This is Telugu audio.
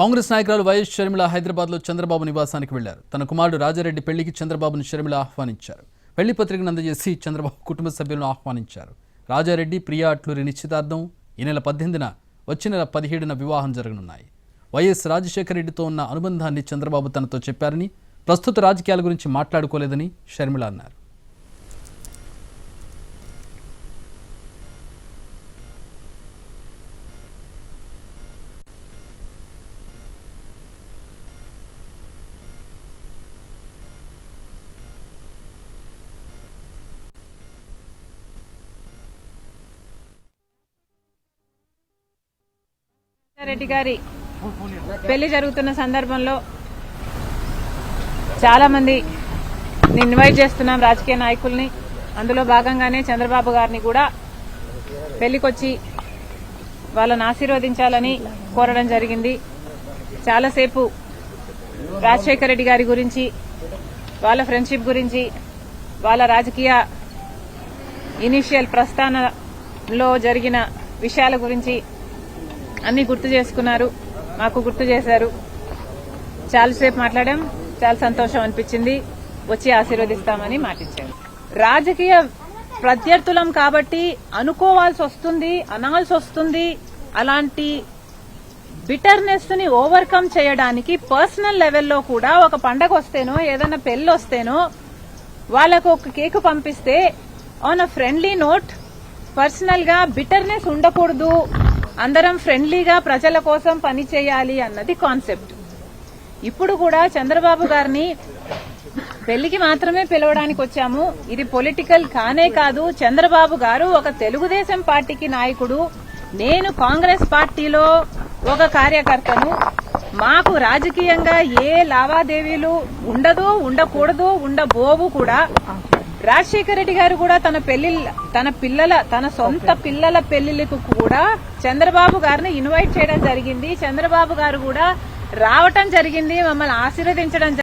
కాంగ్రెస్ నాయకురాలు వైఎస్ షర్మిల హైదరాబాద్లో చంద్రబాబు నివాసానికి వెళ్ళారు. తన కుమారుడు రాజారెడ్డి పెళ్ళికి చంద్రబాబును షర్మిల ఆహ్వానించారు. పెళ్ళి పత్రికను అందజేసి చంద్రబాబు కుటుంబ సభ్యులను ఆహ్వానించారు. రాజారెడ్డి ప్రియా అట్లూరి నిశ్చితార్థం ఈ నెల పద్దెనిమిదిన వచ్చే నెల పదిహేడున వివాహం జరగనున్నాయి. వైఎస్ రాజశేఖర రెడ్డితో ఉన్న అనుబంధాన్ని చంద్రబాబు తనతో చెప్పారని ప్రస్తుత రాజకీయాల గురించి మాట్లాడుకోలేదని షర్మిల అన్నారు. రెడ్డి గారి పెళ్ళి జరుగుతున్న సందర్భంలో చాలా మంది ఇన్వైట్ చేస్తున్నాం రాజకీయ నాయకుల్ని. అందులో భాగంగానే చంద్రబాబు గారిని కూడా పెళ్ళికొచ్చి వాళ్ళని ఆశీర్వదించాలని కోరడం జరిగింది. చాలాసేపు రాజశేఖర రెడ్డి గారి గురించి వాళ్ళ ఫ్రెండ్షిప్ గురించి వాళ్ళ రాజకీయ ఇనిషియల్ ప్రస్థానంలో జరిగిన విషయాల గురించి అన్ని గుర్తు చేసుకున్నారు. మాకు గుర్తు చేశారు. చాలాసేపు మాట్లాడాం. చాలా సంతోషం అనిపించింది. వచ్చి ఆశీర్వదిస్తామని మాటిచ్చారు. రాజకీయ ప్రత్యర్థులం కాబట్టి అనుకోవాల్సి వస్తుంది అనాల్సి వస్తుంది. అలాంటి బిటర్నెస్ని ఓవర్కమ్ చేయడానికి పర్సనల్ లెవెల్లో కూడా ఒక పండగ వస్తేనో ఏదైనా పెళ్ళి వస్తేనో వాళ్ళకు ఒక కేక్ పంపిస్తే ఆన్ అ ఫ్రెండ్లీ నోట్ పర్సనల్గా బిటర్నెస్ ఉండకూడదు. అందరం ఫ్రెండ్లీగా ప్రజల కోసం పని చేయాలి అన్నది కాన్సెప్ట్. ఇప్పుడు కూడా చంద్రబాబు గారిని పెళ్ళికి మాత్రమే పిలవడానికి వచ్చాము. ఇది పొలిటికల్ కానే కాదు. చంద్రబాబు గారు ఒక తెలుగుదేశం పార్టీకి నాయకుడు. నేను కాంగ్రెస్ పార్టీలో ఒక కార్యకర్తను. మాకు రాజకీయంగా ఏ లావాదేవీలు ఉండదు ఉండకూడదు ఉండబోవు కూడా. రాజశేఖర రెడ్డి గారు కూడా తన పెళ్ళి తన పిల్లల తన సొంత పిల్లల పెళ్ళిళ్ళకు కూడా చంద్రబాబు గారిని ఇన్వైట్ చేయడం జరిగింది చంద్రబాబు గారు కూడా రావటం జరిగింది మమ్మల్ని ఆశీర్వదించడం.